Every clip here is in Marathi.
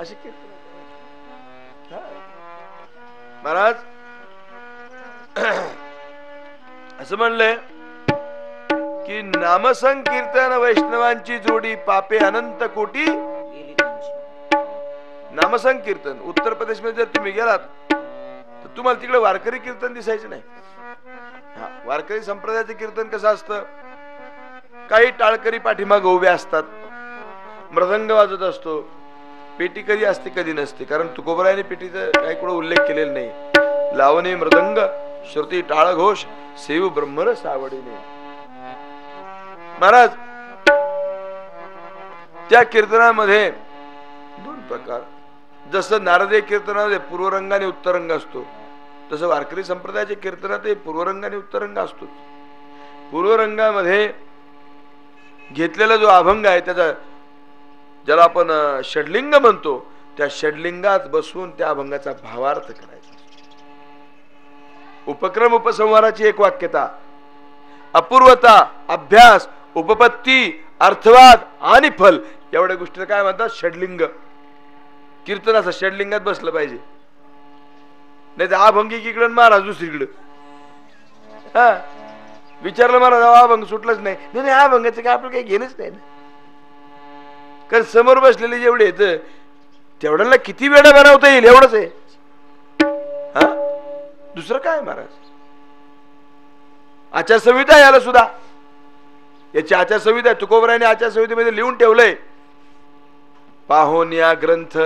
अशी कीर्तन महाराज असं म्हणलंय की नामसंकीर्तन वैष्णवांची जोडी पापे अनंत कोटी नामसंकीर्तन उत्तर प्रदेशमध्ये जर तुम्ही गेलात तर तुम्हाला तिकडे वारकरी कीर्तन दिसायचं नाही. हा वारकरी संप्रदायाचं कीर्तन कसं असतं? काही टाळकरी पाठीमाग उभे असतात. मृदंग वाजत असतो. पेटी कधी असते कधी नसते. कारण तुकोबरायने पेटीचा काही कुठं उल्लेख केलेला नाही. लावणे मृदंग श्रुती टाळ घोष सेव ब्रह्मर सावडीने. महाराज त्या कीर्तनामध्ये दोन प्रकार. जसं नारदीय कीर्तनामध्ये पूर्वरंग आणि उत्तरंग असतो तसं वारकरी संप्रदायाच्या कीर्तनात पूर्वरंग आणि उत्तरंग असतो पूर्वरंगामध्ये घेतलेला जो अभंग आहे त्याचा ज्याला आपण षडलिंग म्हणतो त्या षडलिंगात बसून त्या अभंगाचा भावार्थ करायचा. उपक्रम उपसंहाराची एक वाक्यता. अपूर्वता अभ्यास उपपत्ती अर्थवाद आणि फल एवढ्या गोष्टीला काय म्हणतात? षडलिंग. कीर्तनाचं षडलिंगात बसलं पाहिजे. नाही तर अभंगी इकडं महाराज दुसरीकडं. हा? विचारलं महाराज अभंग सुटलंच नाही. नाही नाही अभंगाचं काय आपलं काही घेणंच नाही ना. कारण समोर बसलेले जेवढे आहेत तेवढ्याला किती वेळा बनवता येईल एवढंच आहे. हा? दुसरं काय महाराज? आचारसंहिता याला सुद्धा. याची आचारसंहिता तुकोबराने आचारसंहितेमध्ये लिहून ठेवलंय. पाहून या ग्रंथ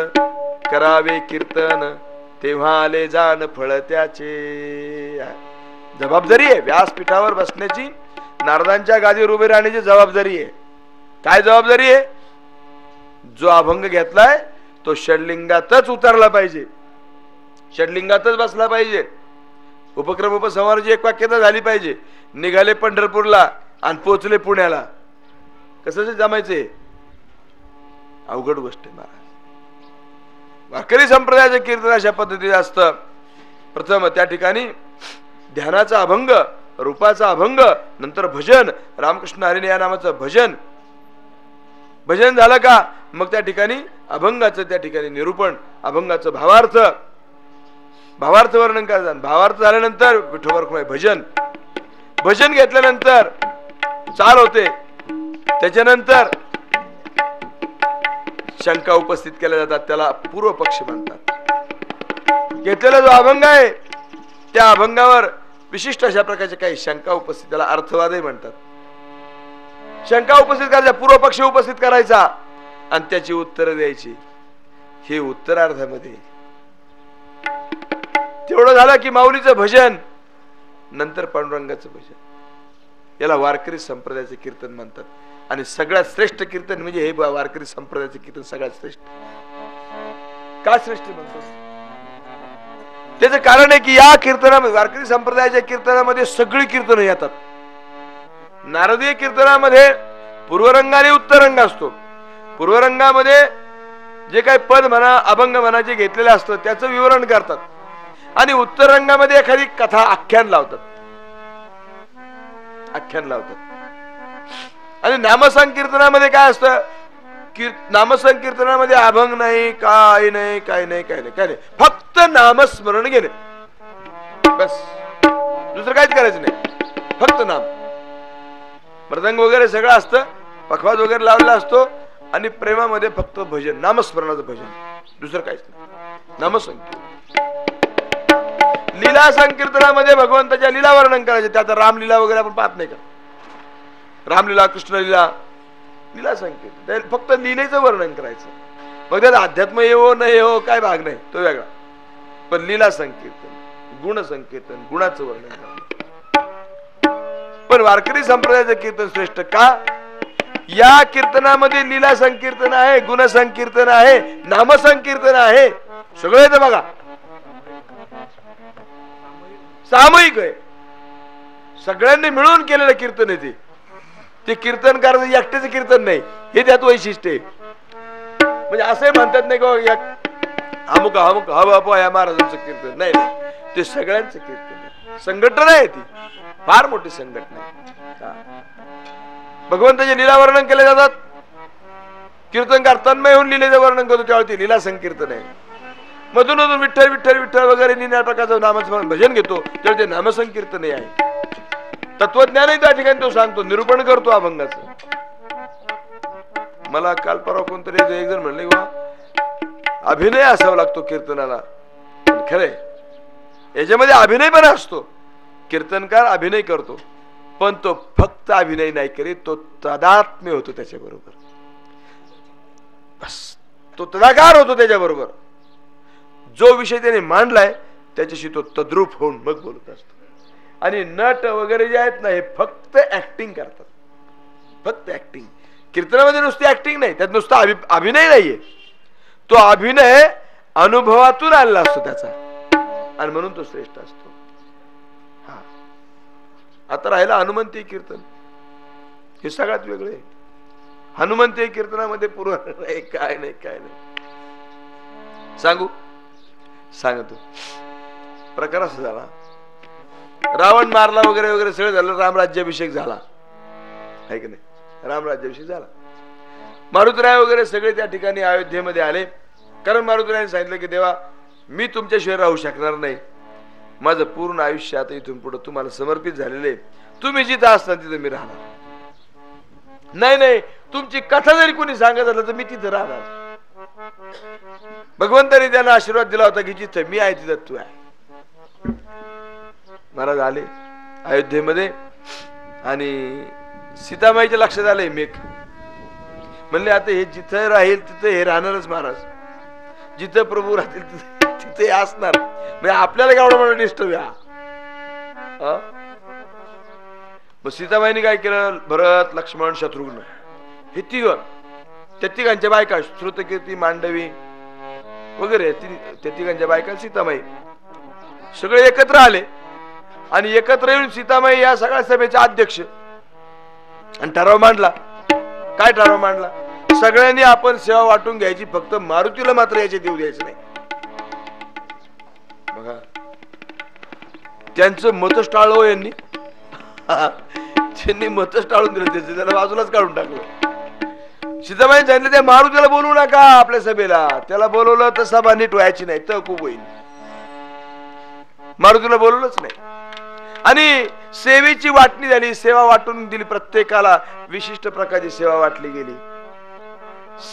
करावे कीर्तन तेव्हा आले जाण फळ त्याचे. जबाबदारी आहे. व्यासपीठावर बसण्याची नारदांच्या गादीवर उभे राहण्याची जबाबदारी आहे. काय जबाबदारी आहे? जो अभंग घेतलाय तो षडलिंगातच उतरला पाहिजे. षडलिंगातच बसला पाहिजे. उपक्रम उपसंहाराची एक वाक्यता झाली पाहिजे. निघाले पंढरपूरला आणि पोचले पुण्याला. कसं जमायचे अवघड गोष्ट आहे महाराज. वारकरी संप्रदायाचं कीर्तन अशा पद्धतीचं असतं. प्रथम त्या ठिकाणी ध्यानाचा अभंग रूपाचा अभंग नंतर भजन रामकृष्ण हरिने या नामाचं भजन भजन झालं का? मग त्या ठिकाणी अभंगाचं त्या ठिकाणी निरूपण अभंगाचं भावार्थ. भावार्थ वर्णन करतात. भावार्थ झाल्यानंतर विठोबा भजन. भजन घेतल्यानंतर चाल होते. त्याच्यानंतर शंका उपस्थित केल्या जातात. त्याला पूर्व पक्ष म्हणतात. घेतलेला जो अभंग आहे त्या अभंगावर विशिष्ट अशा प्रकारच्या काही शंका उपस्थित त्याला अर्थवादही म्हणतात. शंका उपस्थित करायचा पूर्व पक्ष उपस्थित करायचा आणि त्याची उत्तर द्यायची. हे उत्तरार्धामध्ये. तेवढं झालं की माऊलीचं भजन नंतर पांडुरंगाचं भजन. याला वारकरी संप्रदायाचे कीर्तन म्हणतात. आणि सगळ्यात श्रेष्ठ कीर्तन म्हणजे हे बा- वारकरी संप्रदायाचे कीर्तन सगळ्यात श्रेष्ठ. का श्रेष्ठ म्हणतात त्याचं कारण आहे की या कीर्तनामध्ये वारकरी संप्रदायाच्या कीर्तनामध्ये सगळी कीर्तन येतात. नारदीय कीर्तनामध्ये पूर्वरंग आणि उत्तरंग असतो. पूर्वरंगामध्ये जे काही पद म्हणा अभंग म्हणा जे घेतलेलं असतं त्याचं विवरण करतात. आणि उत्तर रंगामध्ये एखादी कथा आख्यान लावतात. आख्यान लावतात. आणि नामसंकीर्तनामध्ये काय असतं? की नामसंकीर्तनामध्ये अभंग नाही काय नाही काय नाही काय नाही काय नाही. फक्त नामस्मरण घेणे. बस. दुसरं काहीच करायचं नाही. फक्त नाम. मृदंग वगैरे सगळं असतं. पखवाज वगैरे लावलेला असतो आणि प्रेमामध्ये फक्त भजन नामस्मरणाचं भजन. दुसरं काहीच नाही. नामसंकीर्तन. लीला संकीर्तनामध्ये भगवंताच्या लीला वर्णन करायचे. त्यात रामलीला वगैरे आपण पाहत नाही का? रामलीला कृष्णलीला लीला संकीर्तन. फक्त लीलेचं वर्णन करायचं. मग त्यात अध्यात्म येवो हो, न येवो हो, काय भाग नाही. तो वेगळा. पण लीला संकीर्तन गुण संकीर्तन गुणाचं वर्णन करायचं. पण वारकरी संप्रदायाचं कीर्तन श्रेष्ठ का? या कीर्तनामध्ये लीला संकीर्तन आहे गुण संकीर्तन आहे नामसंकीर्तन आहे. सगळं येतं बघा. सामूहिक आहे. सगळ्यांनी मिळून केलेलं कीर्तन आहे ते. ते कीर्तन करायचं एकट्याचं कीर्तन नाही. हे त्यात वैशिष्ट्य आहे. म्हणजे असंही म्हणतात नाही का अमुक अमुक हव या महाराजांचं कीर्तन. नाही ते सगळ्यांचं कीर्तन संघटना आहे ती. फार मोठी संघटना आहे. भगवंताचे लीला वर्णन केले जातात. कीर्तनकार तन्मय होऊन लिलेचं वर्णन करतो त्यावेळी ती लीला संकीर्तन आहे. मधून मधून विठ्ठल विठ्ठल विठ्ठल वगैरे निन्या प्रकारचं नामस्मरण भजन घेतो त्यावेळी ते नामसंकीर्तन आहे. तत्वज्ञानही त्या ठिकाणी तो सांगतो निरूपण करतो अभंगाचं. मला काल परवा कोणतरी एक जण म्हणले अभिनय असावा लागतो कीर्तनाला. खरंय. याच्यामध्ये अभिनय पण असतो. कीर्तनकार अभिनय करतो. पण तो फक्त अभिनय नाही करीत तो तदात्म्य होतो त्याच्याबरोबर. बस. तो तदाकार होतो त्याच्याबरोबर. जो विषय त्याने मांडलाय त्याच्याशी तो तद्रूप होऊन मग बोलत असतो. आणि नट वगैरे जे आहेत ना हे फक्त ऍक्टिंग करतात. फक्त ऍक्टिंग कीर्तनामध्ये नुसती ऍक्टिंग नाही त्यात नुसता अभि अभिनय नाहीये. तो अभिनय अनुभवातून आलेला असतो त्याचा. आणि म्हणून तो श्रेष्ठ असतो. हा. आता राहिला हनुमंती कीर्तन. हे सगळ्यात वेगळे हनुमंती कीर्तनामध्ये पूर्ण नाही काय नाही काय नाही. सांगू? सांगतो. प्रकार असा झाला. रावण मारला वगैरे वगैरे सगळं झालं. रामराज्याभिषेक झाला. आहे की नाही? रामराज्याभिषेक झाला. मारुतराय वगैरे सगळे त्या ठिकाणी अयोध्येमध्ये आले. कारण मारुतरायाने सांगितलं की देवा मी तुमच्याशिवाय राहू शकणार नाही. माझं पूर्ण आयुष्य आता इथून पुढे तुम्हाला समर्पित झालेलं आहे. तुम्ही जिथं असता तिथं मी राहणार. नाही नाही तुमची कथा जरी कोणी सांगत असलं तर मी तिथं राहणार. भगवंतानी त्यांना आशीर्वाद दिला होता की जिथं मी आहे तिथं तू आहे. महाराज आले अयोध्येमध्ये आणि सीतामाईच्या लक्षात आलंय मेघ. म्हणले आता हे जिथं राहील तिथं हे राहणारच महाराज. जिथं प्रभू राहतील तिथं तिथे असणार. म्हणजे आपल्याला एवढं म्हणून डिस्टर्ब या मग सीताबाईंनी काय केलं? भरत लक्ष्मण शत्रुघ्न. हे तिघ. त्या तिघांच्या बायका श्रुतकीर्ती मांडवी वगैरे त्या तिघांच्या बायका सीतामाई सगळे एकत्र आले. आणि एकत्र येऊन सीतामाई या सगळ्या सभेचे अध्यक्ष. आणि ठराव मांडला. काय ठराव मांडला? सगळ्यांनी आपण सेवा वाटून घ्यायची. फक्त मारुतीला मात्र याचे देऊ द्यायचं नाही. बघा. त्यांचं मतच टाळव यांनी. त्यांनी मतच टाळून दिलं त्याचं त्याला बाजूलाच काढून टाकलं. सीताबाई सांगितलं त्या मारुतीला बोलवू नका आपल्या सभेला. त्याला बोलवलं तर सभा नीट व्हायची नाही तर खूप होईल. मारुतीला बोलवलंच नाही. आणि सेवेची वाटणी झाली सेवा वाटून दिली प्रत्येकाला. विशिष्ट प्रकारची सेवा वाटली गेली.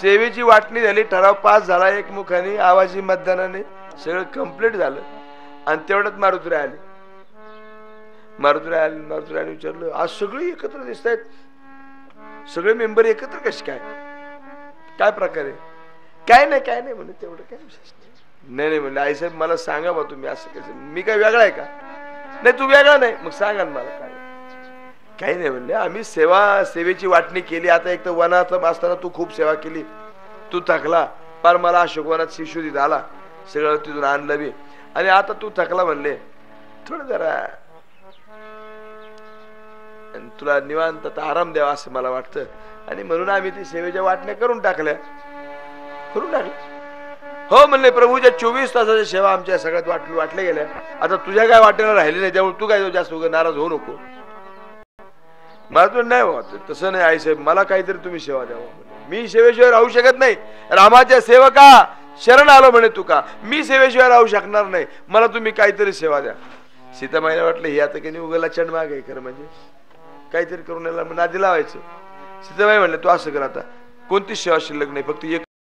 सेवेची वाटणी झाली ठराव पास झाला एकमुखाने आवाजी मतदानाने सगळं कंप्लीट झालं. आणि तेवढ्यात मारुतीराय आले. मारुतीराय आले मारुतीरायने विचारलं आज सगळे एकत्र दिसत आहेत सगळे मेंबर एकत्र कसे काय? काय प्रकारे काय नाही काय नाही म्हणे तेवढं काय विशेष नाही. नाही नाही म्हणले आईसाहेब मला सांगा बा तुम्ही असं कसं. मी काय वेगळा आहे का? नाही तू वेगळा नाही. मग सांगा ना मला काय. काही नाही म्हणले आम्ही सेवा सेवेची वाटणी केली. आता एक तर वनात असताना तू खूप सेवा केली. तू थकला. पार मला अशोकवनात शिशुदीत आला. सगळं तिथून आणलं बी अरे आता तू थकला म्हणले. थोडं जरा. तुला निवांत आता आराम द्यावा असं मला वाटतं. आणि म्हणून आम्ही ती सेवेच्या वाटण्या करून टाकल्या. करून टाकल्या. हो म्हणले प्रभूच्या चोवीस तासाच्या सेवा आमच्या सगळ्यात वाटली वाटल्या गेल्या. आता तुझ्या काय वाटेला राहिली नाही त्यामुळे तू काय जास्त उगा नाराज होऊ नको. मला तर नाही बाबा तसं नाही आई साहेब मला काहीतरी तुम्ही सेवा द्यावा मी सेवेशिवाय राहू शकत नाही. रामाच्या सेवका शरण आलो म्हणे तुका. मी सेवेशिवाय राहू शकणार नाही. मला तुम्ही काहीतरी सेवा द्या. सीतामाईला वाटलं हे आता काही उगाला चंड माग आहे खरं म्हणजे. काहीतरी करून याला नादी लावायचं. सीताबाई म्हणले तू असं कर आता. कोणतीच सेवा शिल्लक नाही फक्त एक